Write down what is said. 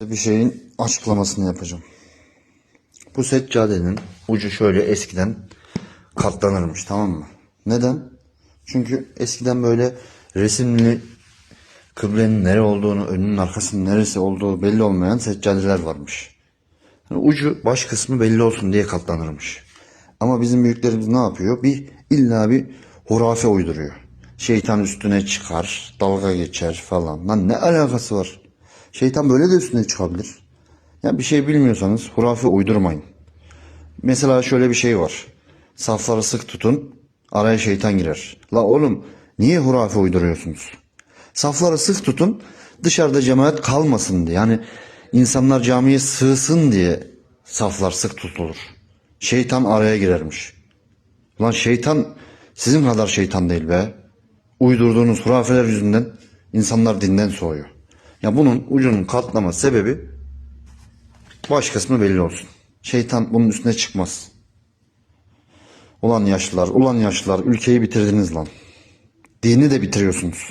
bir şeyin açıklamasını yapacağım. Bu seccadenin ucu şöyle eskiden katlanırmış tamam mı? Neden? Çünkü eskiden böyle resimli kıblenin nere olduğunu, önünün arkasının neresi olduğu belli olmayan seccadeler varmış. Yani ucu baş kısmı belli olsun diye katlanırmış. Ama bizim büyüklerimiz ne yapıyor? Bir illa bir hurafe uyduruyor. Şeytan üstüne çıkar, dalga geçer falan. Lan ne alakası var? Şeytan böyle de üstüne çıkabilir. Ya bir şey bilmiyorsanız hurafe uydurmayın. Mesela şöyle bir şey var. Safları sık tutun, araya şeytan girer. La oğlum niye hurafe uyduruyorsunuz? Safları sık tutun, dışarıda cemaat kalmasın diye. Yani insanlar camiye sığsın diye saflar sık tutulur. Şeytan araya girermiş. Lan şeytan sizin kadar şeytan değil be. Uydurduğunuz hurafeler yüzünden insanlar dinden soğuyor. Ya bunun ucunun katlama sebebi baş kısmı belli olsun. Şeytan bunun üstüne çıkmaz. Ulan yaşlılar, ulan yaşlılar ülkeyi bitirdiniz lan. Dini de bitiriyorsunuz.